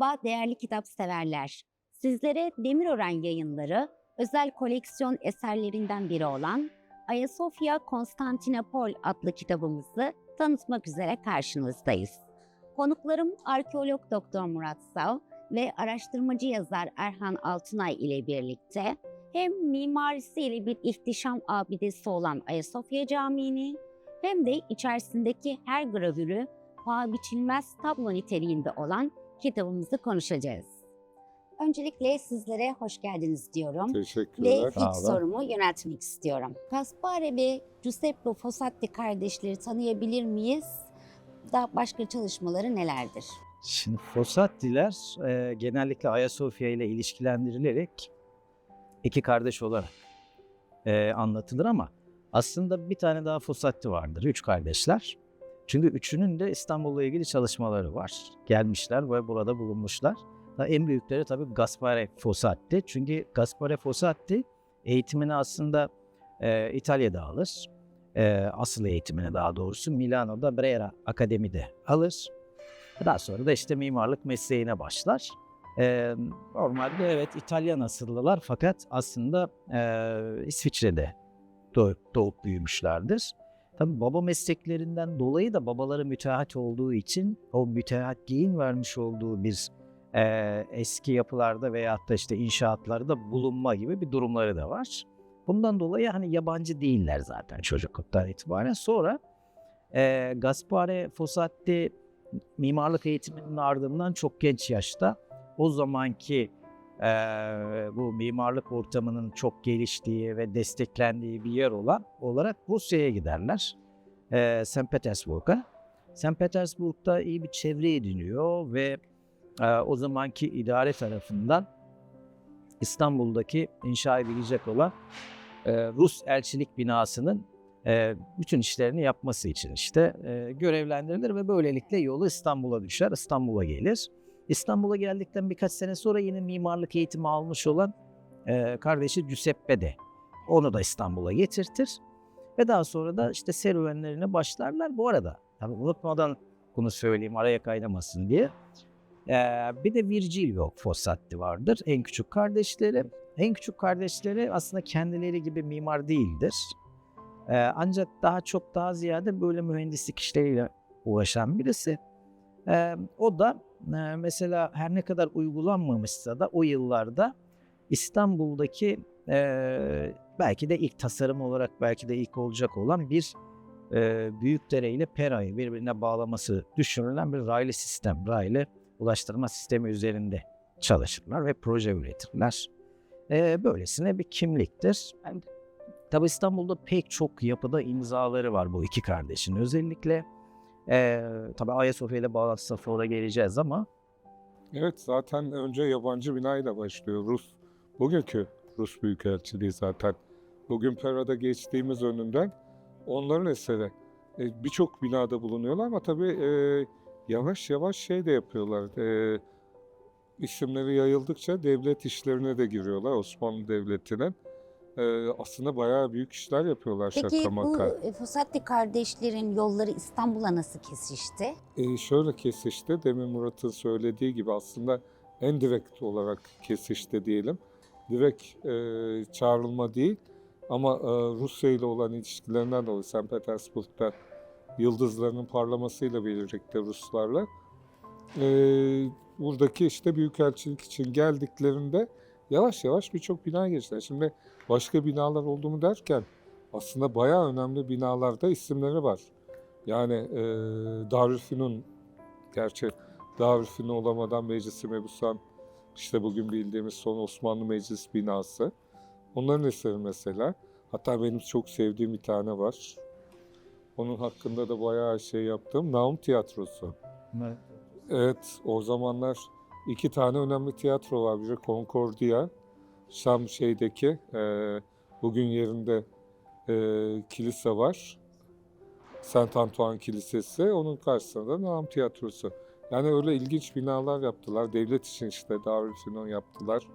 Merhaba değerli kitap severler. Sizlere Demirören Yayınları özel koleksiyon eserlerinden biri olan Ayasofya Konstantinopol adlı kitabımızı tanıtmak üzere karşınızdayız. Konuklarım arkeolog Doktor Murat Sav ve araştırmacı yazar Erhan Altınay ile birlikte hem mimarisiyle bir ihtişam abidesi olan Ayasofya Camii'ni hem de içerisindeki her gravürü paha biçilmez tablo niteliğinde olan kitabımızı konuşacağız. Öncelikle sizlere hoş geldiniz diyorum. Ve Teşekkürler. ilk Sağ olun. sorumu yöneltmek istiyorum. Caspare ve Giuseppe Fossati kardeşleri tanıyabilir miyiz? Daha başka çalışmaları nelerdir? Şimdi Fossatiler e, genellikle Ayasofya ile ilişkilendirilerek iki kardeş olarak e, anlatılır ama aslında bir tane daha Fossati vardır. Üç kardeşler. Çünkü üçünün de İstanbul'la ilgili çalışmaları var. Gelmişler ve burada bulunmuşlar. En büyükleri tabii Gaspare Fossati. Çünkü Gaspare Fossati eğitimini aslında e, İtalya'da alır. E, asıl eğitimini daha doğrusu Milano'da Brera Akademi'de alır. Daha sonra da işte mimarlık mesleğine başlar. Ee, normalde evet İtalyan asıllılar fakat aslında e, İsviçre'de doğup, doğup büyümüşlerdir. Tabii baba mesleklerinden dolayı da babaları müteahhit olduğu için o müteahhitliğin vermiş olduğu bir e, eski yapılarda veyahut da işte inşaatlarda bulunma gibi bir durumları da var. Bundan dolayı hani yabancı değiller zaten çocukluktan itibaren. Sonra e, Gaspare Fossati mimarlık eğitiminin ardından çok genç yaşta o zamanki bu mimarlık ortamının çok geliştiği ve desteklendiği bir yer olan olarak Rusya'ya giderler. Eee St. Petersburg'a. St. Petersburg'da iyi bir çevre ediniyor ve eee, o zamanki idare tarafından İstanbul'daki inşa edilecek olan eee, Rus elçilik binasının e, bütün işlerini yapması için işte e, görevlendirilir ve böylelikle yolu İstanbul'a düşer, İstanbul'a gelir. İstanbul'a geldikten birkaç sene sonra yine mimarlık eğitimi almış olan e, kardeşi Giuseppe de onu da İstanbul'a getirtir. Ve daha sonra da işte serüvenlerine başlarlar. Bu arada tabii unutmadan bunu söyleyeyim araya kaynamasın diye. E, bir de Virgilio Fossati vardır. En küçük kardeşleri. En küçük kardeşleri aslında kendileri gibi mimar değildir. Ee, ancak daha çok daha ziyade böyle mühendislik işleriyle uğraşan birisi. Ee, o da e, mesela her ne kadar uygulanmamışsa da o yıllarda İstanbul'daki e, belki de ilk tasarım olarak belki de ilk olacak olan bir e, Büyükdere ile Pera'yı birbirine bağlaması düşünülen bir raylı sistem, raylı ulaştırma sistemi üzerinde çalışırlar ve proje üretirler. E, böylesine bir kimliktir. Yani Tabi İstanbul'da pek çok yapıda imzaları var bu iki kardeşin. Özellikle eee tabi Ayasofya ile bağlantısına sonra geleceğiz ama Evet zaten önce yabancı binayla başlıyor. Rus, bugünkü Rus Büyükelçiliği zaten. Bugün Pera'da geçtiğimiz önünden onların eseri. E, Birçok binada bulunuyorlar ama tabii e, yavaş yavaş şey de yapıyorlar. E, isimleri yayıldıkça devlet işlerine de giriyorlar Osmanlı Devleti'nin. E, aslında bayağı büyük işler yapıyorlar Peki şaka bu maka. e, Fossati kardeşlerin yolları İstanbul'a nasıl kesişti? E, şöyle kesişti. Demin Murat'ın söylediği gibi aslında en direkt olarak kesişti diyelim. Direkt e, çağrılma değil ama e, Rusya ile olan ilişkilerinden dolayı St. Petersburg'da yıldızlarının parlamasıyla birlikte Ruslarla e, buradaki işte büyükelçilik için geldiklerinde yavaş yavaş birçok bina geçtiler. Şimdi başka binalar oldu mu derken aslında bayağı önemli binalarda isimleri var. Yani e, Darülfünun, gerçi Darülfünun olamadan Meclis-i Mebusan, işte bugün bildiğimiz son Osmanlı Meclis binası. Onların eseri mesela. Hatta benim çok sevdiğim bir tane var. Onun hakkında da bayağı şey yaptım. Naum Tiyatrosu. Evet, o zamanlar iki tane önemli tiyatro var. Biri Concordia, Şam şeydeki, e, bugün yerinde e, kilise var. Saint Antoine Kilisesi, onun karşısında da Naam Tiyatrosu. Yani öyle ilginç binalar yaptılar. Devlet için işte Darülfünun yaptılar.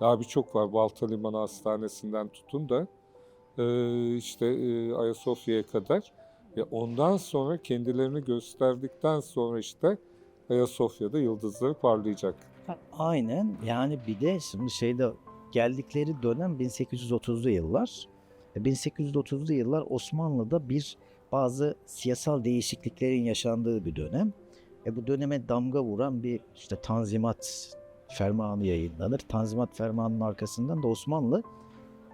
Daha birçok var. Balta Limanı Hastanesi'nden tutun da e, işte e, Ayasofya'ya kadar. Ve ondan sonra kendilerini gösterdikten sonra işte Ayasofya'da yıldızları parlayacak. Aynen yani bir de şimdi şeyde geldikleri dönem 1830'lu yıllar. E, 1830'lu yıllar Osmanlı'da bir bazı siyasal değişikliklerin yaşandığı bir dönem. E bu döneme damga vuran bir işte Tanzimat fermanı yayınlanır. Tanzimat fermanının arkasından da Osmanlı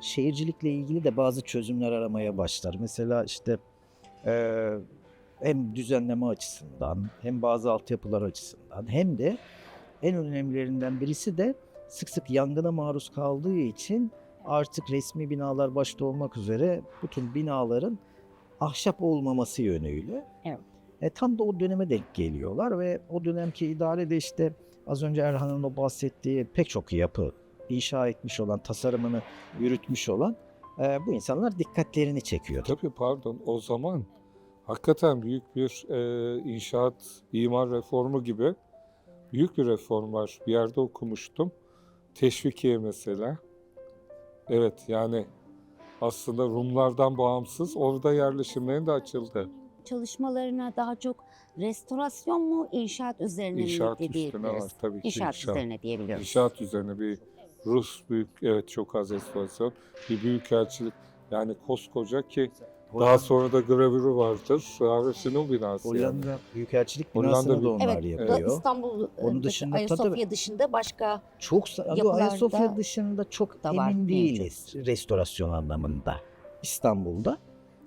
şehircilikle ilgili de bazı çözümler aramaya başlar. Mesela işte e, hem düzenleme açısından hem bazı altyapılar açısından hem de en önemlilerinden birisi de sık sık yangına maruz kaldığı için artık resmi binalar başta olmak üzere bütün binaların ahşap olmaması yönüyle. Evet. E, tam da o döneme denk geliyorlar ve o dönemki idare de işte az önce Erhan'ın o bahsettiği pek çok yapı inşa etmiş olan, tasarımını yürütmüş olan e, bu insanlar dikkatlerini çekiyor. Tabii pardon o zaman hakikaten büyük bir e, inşaat, imar reformu gibi büyük bir reform var. Bir yerde okumuştum. Teşvikiye mesela. Evet yani aslında Rumlardan bağımsız orada yerleşimlerin de açıldı. Çalışmalarına daha çok restorasyon mu, inşaat üzerine İnşaat mi üstüne diyebiliriz? var tabii ki. İnşaat, inşaat. üzerine diyebiliyoruz. İnşaat üzerine bir Rus büyük, evet çok az restorasyon, bir büyükelçilik. Yani koskoca ki daha sonra da gravürü vardır. Arif'in binası. yani. Hollanda Büyükelçilik Hollanda binasını da büyük- onlar Evet, da yapıyor. İstanbul, Onun Onun dışında Ayasofya dışında başka Çok Ayasofya dışında çok da var, emin değiliz mevcut. restorasyon anlamında İstanbul'da.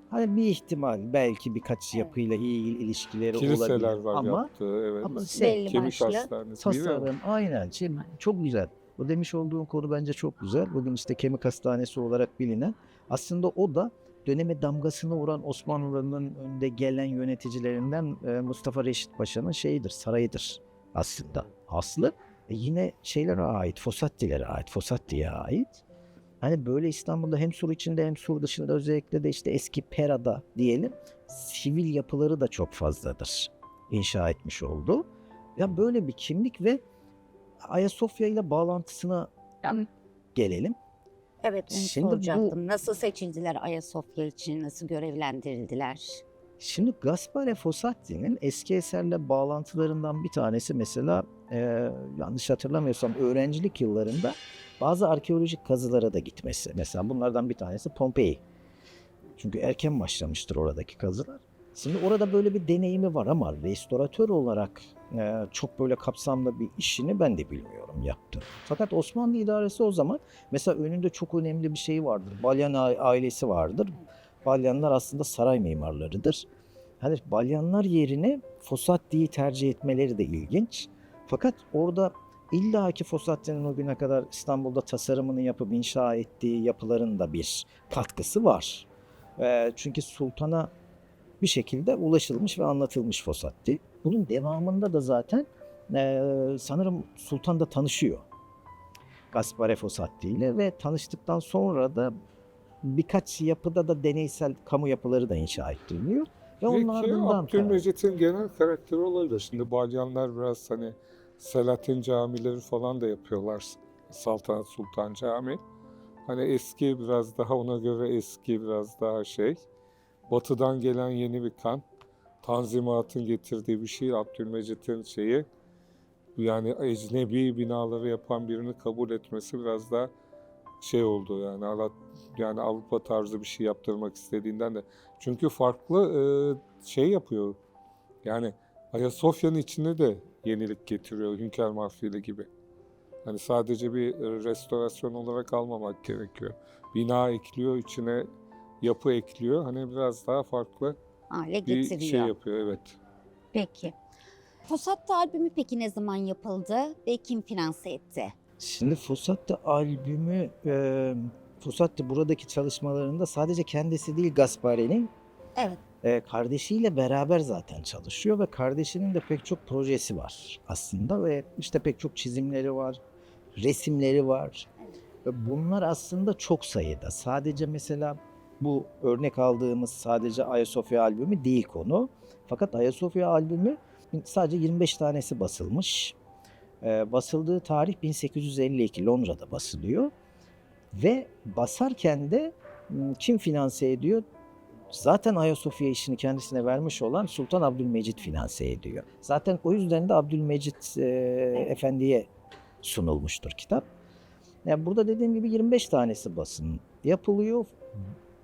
Hani bir ihtimal belki birkaç Evet. yapıyla iyi ilişkileri Kiliseler olabilir var ama yaptığı, evet. ama şey, belli Kemik başlı. hastanesi. tasarım aynen şey, çok güzel. Bu demiş olduğun konu bence çok güzel. Bugün işte kemik hastanesi olarak bilinen aslında o da döneme damgasını vuran Osmanlı'nın önde gelen yöneticilerinden e, Mustafa Reşit Paşa'nın şeyidir, sarayıdır aslında. Aslı e, yine şeylere ait, Fosattilere ait, Fosatti'ye ait. Hani böyle İstanbul'da hem sur içinde hem sur dışında özellikle de işte eski Pera'da diyelim sivil yapıları da çok fazladır. İnşa etmiş oldu. Ya böyle bir kimlik ve Ayasofya ile bağlantısına gelelim. Evet onu Şimdi bu- soracaktım. Nasıl seçildiler Ayasofya için? Nasıl görevlendirildiler? Şimdi Gaspare Fossati'nin eski eserle bağlantılarından bir tanesi mesela e, yanlış hatırlamıyorsam öğrencilik yıllarında bazı arkeolojik kazılara da gitmesi. Mesela bunlardan bir tanesi Pompei. Çünkü erken başlamıştır oradaki kazılar. Şimdi orada böyle bir deneyimi var ama restoratör olarak e, çok böyle kapsamlı bir işini ben de bilmiyorum yaptı. Fakat Osmanlı idaresi o zaman mesela önünde çok önemli bir şey vardır. Balyan ailesi vardır. Balyanlar aslında saray mimarlarıdır. Hani Balyanlar yerine Fossati'yi tercih etmeleri de ilginç. Fakat orada illa ki Fossati'nin o güne kadar İstanbul'da tasarımını yapıp inşa ettiği yapıların da bir katkısı var. Ee, çünkü sultana bir şekilde ulaşılmış ve anlatılmış Fossati. Bunun devamında da zaten e, sanırım sultan da tanışıyor. Gaspare Fossati ile ve tanıştıktan sonra da birkaç yapıda da deneysel kamu yapıları da inşa ettiriliyor. Ve Peki ardından Abdülmecit'in genel karakteri olabilir. Şimdi Balyanlar biraz hani Selahattin camileri falan da yapıyorlar. Saltanat Sultan Camii. Hani eski biraz daha ona göre eski biraz daha şey. Batıdan gelen yeni bir kan. Tanzimat'ın getirdiği bir şey. Abdülmecit'in şeyi. Yani ecnebi binaları yapan birini kabul etmesi biraz daha şey oldu yani Arap yani Avrupa tarzı bir şey yaptırmak istediğinden de çünkü farklı e, şey yapıyor. Yani Ayasofya'nın içine de yenilik getiriyor Hünkar Mahfili gibi. Hani sadece bir e, restorasyon olarak almamak gerekiyor. Bina ekliyor, içine yapı ekliyor. Hani biraz daha farklı Hale bir getiriyor. şey yapıyor evet. Peki. Fossati albümü peki ne zaman yapıldı ve kim finanse etti? Şimdi Fossati albümü e, Fossati buradaki çalışmalarında sadece kendisi değil Gaspare'nin Evet. e, kardeşiyle beraber zaten çalışıyor ve kardeşinin de pek çok projesi var aslında ve işte pek çok çizimleri var, resimleri var. Ve bunlar aslında çok sayıda. Sadece mesela bu örnek aldığımız sadece Ayasofya albümü değil konu. Fakat Ayasofya albümü sadece 25 tanesi basılmış. Ee, basıldığı tarih 1852 Londra'da basılıyor. Ve basarken de m, kim finanse ediyor? zaten Ayasofya işini kendisine vermiş olan Sultan Abdülmecit finanse ediyor. Zaten o yüzden de Abdülmecit e, Efendi'ye sunulmuştur kitap. Yani burada dediğim gibi 25 tanesi basın yapılıyor.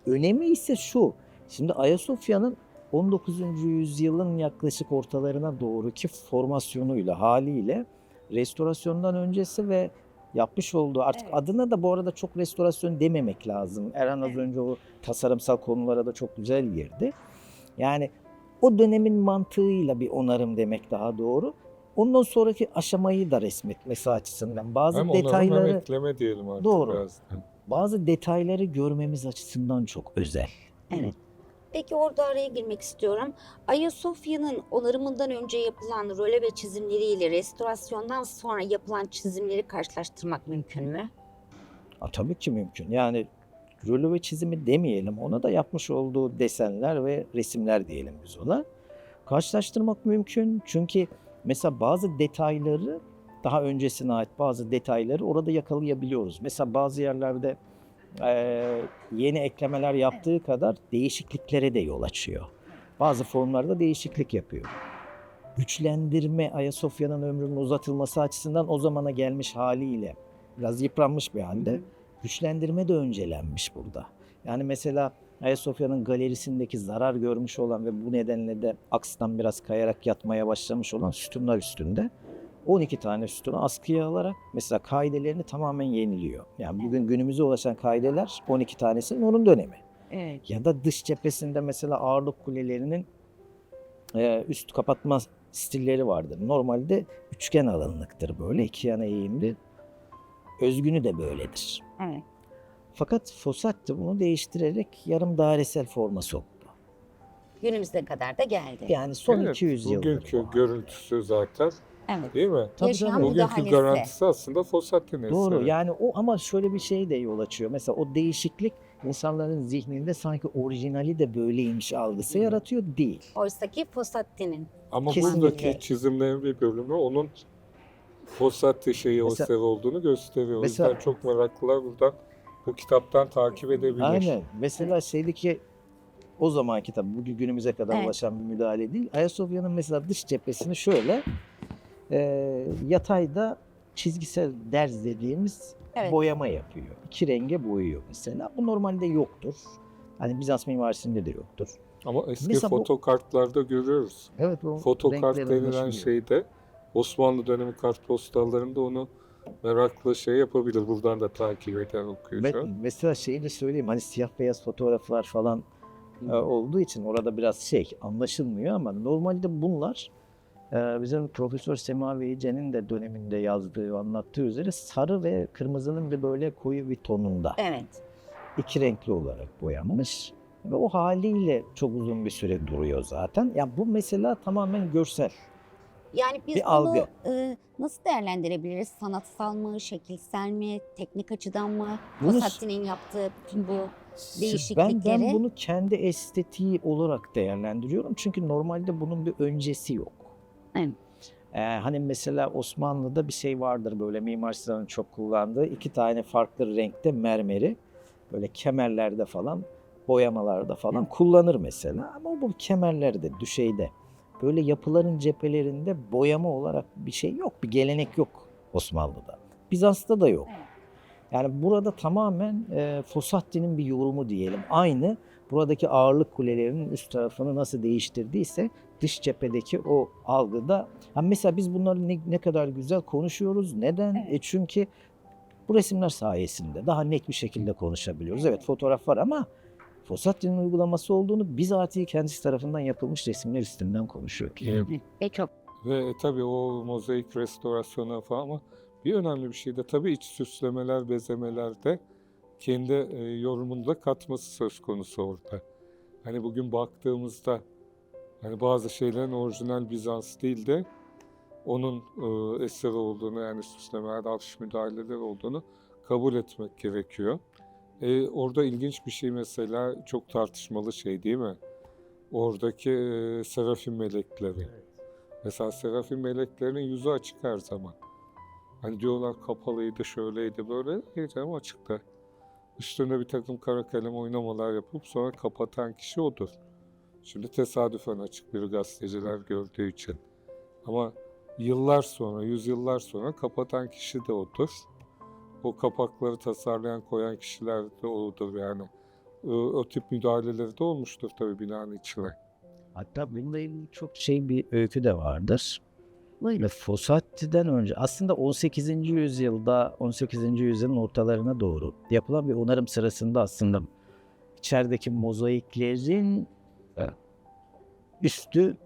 Önemi ise şu. Şimdi Ayasofya'nın 19. yüzyılın yaklaşık ortalarına doğruki formasyonuyla, haliyle restorasyondan öncesi ve yapmış olduğu artık Evet. adına da bu arada çok restorasyon dememek lazım. Erhan az Evet. önce o tasarımsal konulara da çok güzel girdi. Yani o dönemin mantığıyla bir onarım demek daha doğru. Ondan sonraki aşamayı da resmetmesi açısından bazı hem onarım hem detayları ekleme diyelim artık Doğru. biraz. Bazı detayları görmemiz açısından çok özel. Evet. Peki orada araya girmek istiyorum. Ayasofya'nın onarımından önce yapılan röle çizimleriyle restorasyondan sonra yapılan çizimleri karşılaştırmak mümkün mü? Ha, tabii ki mümkün. Yani röle çizimi demeyelim. Ona da yapmış olduğu desenler ve resimler diyelim biz ona. Karşılaştırmak mümkün. Çünkü mesela bazı detayları daha öncesine ait bazı detayları orada yakalayabiliyoruz. Mesela bazı yerlerde eee, yeni eklemeler yaptığı kadar değişikliklere de yol açıyor. Bazı formlarda değişiklik yapıyor. Güçlendirme Ayasofya'nın ömrünün uzatılması açısından o zamana gelmiş haliyle biraz yıpranmış bir halde güçlendirme de öncelenmiş burada. Yani mesela Ayasofya'nın galerisindeki zarar görmüş olan ve bu nedenle de aksdan biraz kayarak yatmaya başlamış olan sütunlar üstünde 12 tane sütunu askıya alarak mesela kaidelerini tamamen yeniliyor. Yani bugün günümüze ulaşan kaideler 12 tanesinin onun dönemi. Evet. Ya da dış cephesinde mesela ağırlık kulelerinin e, üst kapatma stilleri vardır. Normalde üçgen alanlıktır böyle iki yana eğimli. Özgünü de böyledir. Evet. Fakat Fossati bunu değiştirerek yarım dairesel forma soktu. Günümüze kadar da geldi. Yani son Evet, 200 yıldır Bugünkü bu. görüntüsü zaten Evet. değil mi? Tabii Yaşam canım. Bugünkü müdahalesi. garantisi aslında Fossati'nin Doğru eseri. yani o ama şöyle bir şey de yol açıyor. Mesela o değişiklik insanların zihninde sanki orijinali de böyleymiş algısı Hı. yaratıyor değil. Oysaki Fossati'nin. Ama Kesinlikle. buradaki çizimlerin bir bölümü onun Fossati şeyi Mesela- o eser olduğunu gösteriyor. O Mesela- yüzden çok meraklılar buradan bu kitaptan takip edebilir. Aynen. Mesela şeydeki o zamanki tabii bugün günümüze kadar Evet. ulaşan bir müdahale değil. Ayasofya'nın mesela dış cephesini şöyle e, yatayda çizgisel derz dediğimiz Evet. boyama yapıyor. İki renge boyuyor mesela. Bu normalde yoktur. Hani Bizans mimarisinde de yoktur. Ama eski Mesela bu- fotokartlarda görüyoruz. Evet o Fotokart denilen şeyde Osmanlı dönemi kartpostallarında onu meraklı şey yapabilir. Buradan da takip eden okuyucu. Mesela şeyi de söyleyeyim hani siyah beyaz fotoğraflar falan e, olduğu için orada biraz şey anlaşılmıyor ama normalde bunlar bizim Profesör Sema Veyce'nin de döneminde yazdığı, anlattığı üzere sarı ve kırmızının bir böyle koyu bir tonunda Evet. iki renkli olarak boyanmış. Ve o haliyle çok uzun bir süre duruyor zaten. Ya bu mesela tamamen görsel. Yani biz Bir bunu algı. e, nasıl değerlendirebiliriz? Sanatsal mı, şekilsel mi, teknik açıdan mı? Fossati'nin yaptığı bütün bu Ben, ben Değişiklikleri- bunu kendi estetiği olarak değerlendiriyorum. Çünkü normalde bunun bir öncesi yok. Evet. Ee, hani mesela Osmanlı'da bir şey vardır böyle Mimar Sinan'ın çok kullandığı iki tane farklı renkte mermeri böyle kemerlerde falan boyamalarda falan kullanır mesela. Ama bu kemerlerde, düşeyde böyle yapıların cephelerinde boyama olarak bir şey yok. Bir gelenek yok Osmanlı'da. Bizans'ta da yok. Evet. Yani burada tamamen e, Fossati'nin bir yorumu diyelim. Aynı buradaki ağırlık kulelerinin üst tarafını nasıl değiştirdiyse dış cephedeki o algıda. Ha mesela biz bunları ne, ne kadar güzel konuşuyoruz. Neden? Evet. E çünkü bu resimler sayesinde daha net bir şekilde konuşabiliyoruz. Evet fotoğraf var ama Fossati'nin uygulaması olduğunu bizatihi kendisi tarafından yapılmış resimler üstünden konuşuyor. ve çok Ve tabii o mozaik restorasyonu falan ama bir önemli bir şey de tabii iç süslemeler, bezemelerde kendi e, yorumunu da katması söz konusu orada. Hani bugün baktığımızda hani bazı şeylerin orijinal Bizans değil de onun e, eseri olduğunu yani süslemeler, alış müdahaleler olduğunu kabul etmek gerekiyor. E, orada ilginç bir şey mesela çok tartışmalı şey değil mi? Oradaki e, serafim melekleri. Mesela serafim meleklerinin yüzü açık her zaman. Hani diyorlar kapalıydı, şöyleydi, böyle. Hiç ama açıktı. Üstüne bir takım kara kalem oynamalar yapıp sonra kapatan kişi odur. Şimdi tesadüfen açık bir gazeteciler gördüğü için. Ama yıllar sonra, yüzyıllar sonra kapatan kişi de odur. O kapakları tasarlayan, koyan kişiler de odur yani. O, o tip müdahaleleri de olmuştur tabii binanın içine. Hatta bununla ilgili çok şey bir öykü de vardır. Ve Fossati'den önce aslında 18. yüzyılda 18. yüzyılın ortalarına doğru yapılan bir onarım sırasında aslında içerideki mozaiklerin e, üstü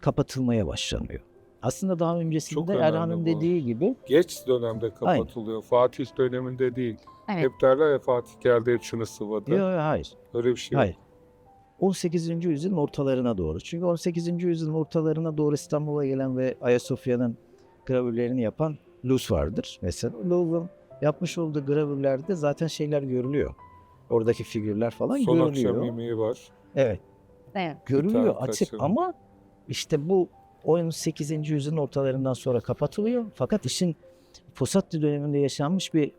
kapatılmaya başlanıyor. Aslında daha öncesinde Erhan'ın dediği gibi Geç dönemde kapatılıyor. Fatih döneminde değil. Evet. Hep derler ya Fatih geldi hepsini sıvadı. yok hayır. Öyle bir şey yok. Hayır. 18. yüzyılın ortalarına doğru. Çünkü 18. yüzyılın ortalarına doğru İstanbul'a gelen ve Ayasofya'nın gravürlerini yapan Luz vardır. Mesela Luz'un yapmış olduğu gravürlerde zaten şeyler görülüyor. Oradaki figürler falan Son akşam görülüyor. yemeği var. Evet, Evet. görülüyor açık ama işte bu 18. yüzyılın ortalarından sonra kapatılıyor. Fakat işin Fossati döneminde yaşanmış bir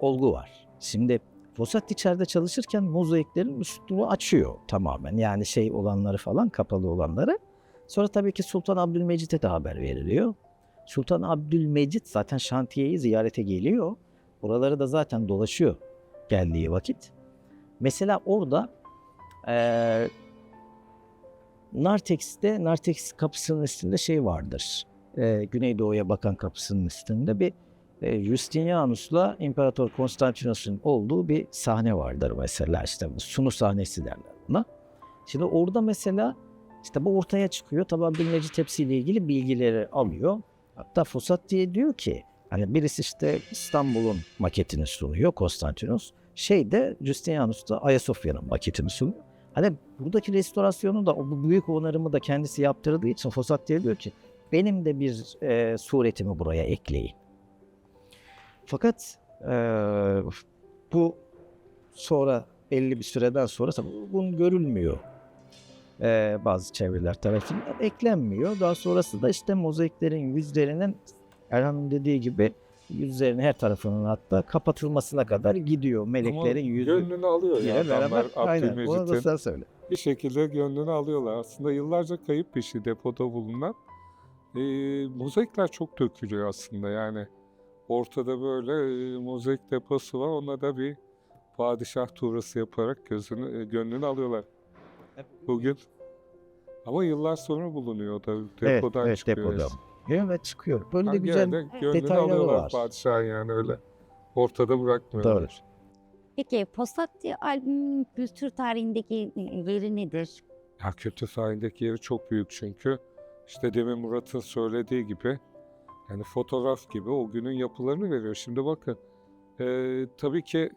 olgu var. Şimdi Fossati içeride çalışırken mozaiklerin üstünü açıyor tamamen. Yani şey olanları falan kapalı olanları. Sonra tabii ki Sultan Abdülmecit'e de haber veriliyor. Sultan Abdülmecit zaten şantiyeyi ziyarete geliyor. Oraları da zaten dolaşıyor geldiği vakit. Mesela orada eee Nartex'te, Nartex kapısının üstünde şey vardır. Eee Güneydoğu'ya bakan kapısının üstünde bir e, Justinianus'la İmparator Konstantinos'un olduğu bir sahne vardır mesela işte sunu sahnesi derler buna. Şimdi orada mesela işte bu ortaya çıkıyor. Tabi Abdülmecit tepsiyle ilgili bilgileri alıyor. Hatta Fosat diye diyor ki hani birisi işte İstanbul'un maketini sunuyor Konstantinos. Şey de Justinianus da Ayasofya'nın maketini sunuyor. Hani buradaki restorasyonu da bu büyük onarımı da kendisi yaptırdığı için Fosat diye diyor ki benim de bir e, suretimi buraya ekleyin. Fakat eee, bu sonra belli bir süreden sonra tabii bunun görülmüyor. Eee, bazı çevreler tarafından eklenmiyor. Daha sonrası da işte mozaiklerin yüzlerinin Erhan'ın dediği gibi yüzlerinin her tarafının hatta kapatılmasına kadar gidiyor. Meleklerin Ama yüzü gönlünü alıyor ya adamlar Abdülmecit'in. sen söyle. Bir şekilde gönlünü alıyorlar. Aslında yıllarca kayıp bir şey depoda bulunan. E, mozaikler çok dökülüyor aslında yani. Ortada böyle e, mozaik deposu var. Ona da bir padişah tuğrası yaparak gözünü, e, gönlünü alıyorlar. Bugün ama yıllar sonra bulunuyor da depodan evet çıkıyor. depoda. Evet çıkıyor. Böyle Ha, de güzel gönlünü detayları alıyorlar var. padişah yani öyle. Ortada bırakmıyorlar. Doğru. Peki Fossati albümün kültür tarihindeki yeri nedir? Ya kötü sahindeki yeri çok büyük çünkü. İşte demin Murat'ın söylediği gibi yani fotoğraf gibi o günün yapılarını veriyor. Şimdi bakın e, tabii ki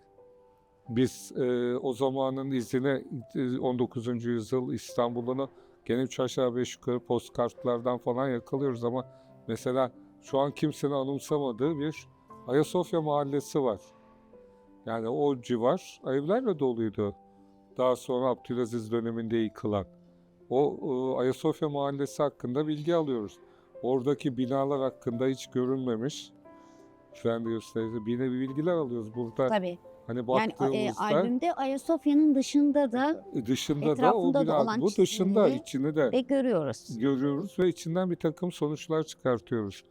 biz e, o zamanın izine e, 19. yüzyıl İstanbul'unu gene üç aşağı beş yukarı postkartlardan falan yakalıyoruz ama mesela şu an kimsenin anımsamadığı bir Ayasofya mahallesi var. Yani o civar evlerle doluydu. Daha sonra Abdülaziz döneminde yıkılan. O e, Ayasofya mahallesi hakkında bilgi alıyoruz. Oradaki binalar hakkında hiç görünmemiş. Efendi gösterisi bir nevi bilgiler alıyoruz burada. Tabii. Hani Yani baktığımızda e, albümde Ayasofya'nın dışında da dışında da o etrafında da bina, olan bu dışında içini de de görüyoruz. görüyoruz ve içinden bir takım sonuçlar çıkartıyoruz.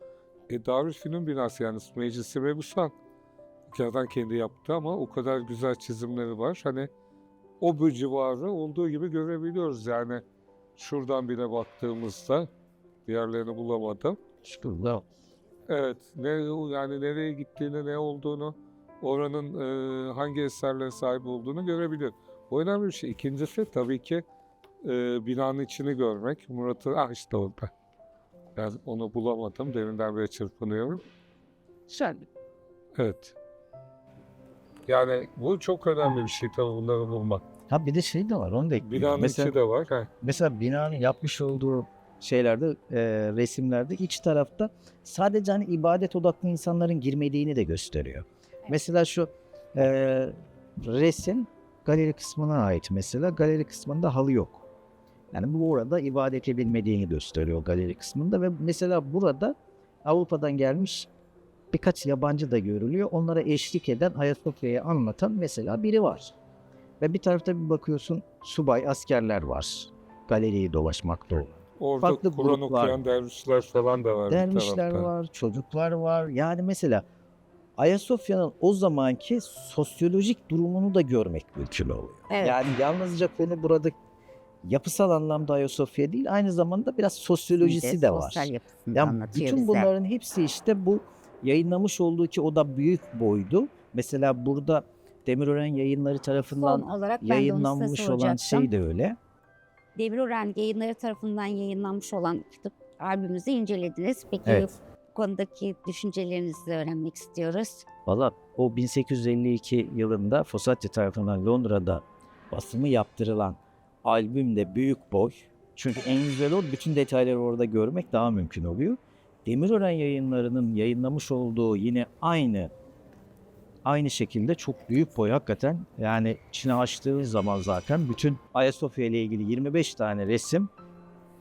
E, Darülfünun binası yani Meclisi Mebusan. Zaten kendi yaptı ama o kadar güzel çizimleri var. Hani o bu civarı olduğu gibi görebiliyoruz yani. Şuradan bile baktığımızda diğerlerini bulamadım. Şurada Evet, ne yani nereye gittiğini, ne olduğunu, oranın e, hangi eserlere sahip olduğunu görebiliyor. O önemli bir şey. İkincisi tabii ki e, binanın içini görmek. Murat'ı, ah işte orada. Ben onu bulamadım. Deminden beri çırpınıyorum. Sen Evet. Yani bu çok önemli bir şey tabii bunları bulmak. Ha bir de şey de var onu da ekliyorum. Binanın Mesela, içi de var. Ha. mesela binanın yapmış olduğu şeylerde, e, resimlerde iç tarafta sadece hani ibadet odaklı insanların girmediğini de gösteriyor. Mesela şu e, resim galeri kısmına ait mesela. Galeri kısmında halı yok. Yani bu orada ibadet edilmediğini gösteriyor galeri kısmında ve mesela burada Avrupa'dan gelmiş birkaç yabancı da görülüyor. Onlara eşlik eden Ayasofya'yı anlatan mesela biri var. Ve bir tarafta bir bakıyorsun subay askerler var. Galeriyi dolaşmakta olan. Orada Farklı Kur'an okuyan dervişler falan da var Dervişler var, çocuklar var. Yani mesela Ayasofya'nın o zamanki sosyolojik durumunu da görmek mümkün oluyor. Evet. Yani yalnızca konu burada yapısal anlamda Ayasofya değil, aynı zamanda biraz sosyolojisi de var. Sosyal yapısını Yani bütün bize. bunların hepsi işte bu yayınlamış olduğu ki o da büyük boydu. Mesela burada Demirören yayınları tarafından de yayınlanmış olan şey de öyle. Demirören yayınları tarafından yayınlanmış olan kitap albümümüzü incelediniz. Peki Evet. bu konudaki düşüncelerinizi öğrenmek istiyoruz. Valla o 1852 yılında Fossati tarafından Londra'da basımı yaptırılan albümde büyük boy. Çünkü en güzel o bütün detayları orada görmek daha mümkün oluyor. Demirören yayınlarının yayınlamış olduğu yine aynı aynı şekilde çok büyük boy hakikaten. Yani içine açtığın zaman zaten bütün Ayasofya ile ilgili 25 tane resim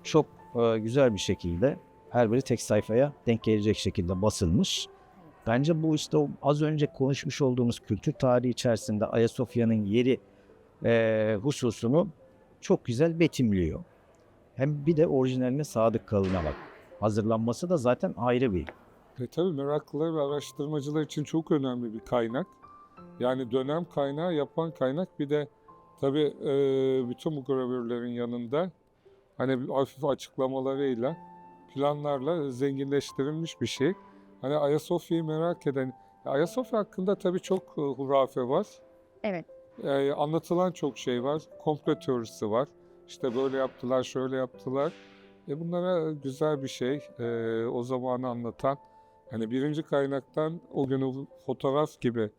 çok e, güzel bir şekilde her biri tek sayfaya denk gelecek şekilde basılmış. Bence bu işte az önce konuşmuş olduğumuz kültür tarihi içerisinde Ayasofya'nın yeri e, hususunu çok güzel betimliyor. Hem bir de orijinaline sadık kalınarak hazırlanması da zaten ayrı bir E tabii meraklılar ve araştırmacılar için çok önemli bir kaynak. Yani dönem kaynağı yapan kaynak bir de tabii e, bütün bu gravürlerin yanında hani hafif açıklamalarıyla planlarla zenginleştirilmiş bir şey. Hani Ayasofya'yı merak eden, Ayasofya hakkında tabii çok e, hurafe var. Evet. E, anlatılan çok şey var. Komplo teorisi var. İşte böyle yaptılar, şöyle yaptılar. E bunlara güzel bir şey. E, o zamanı anlatan Hani birinci kaynaktan o günü fotoğraf gibi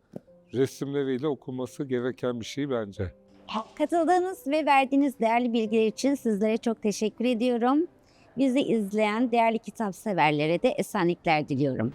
resimleriyle okunması gereken bir şey bence. Katıldığınız ve verdiğiniz değerli bilgiler için sizlere çok teşekkür ediyorum. Bizi izleyen değerli kitap severlere de esenlikler diliyorum.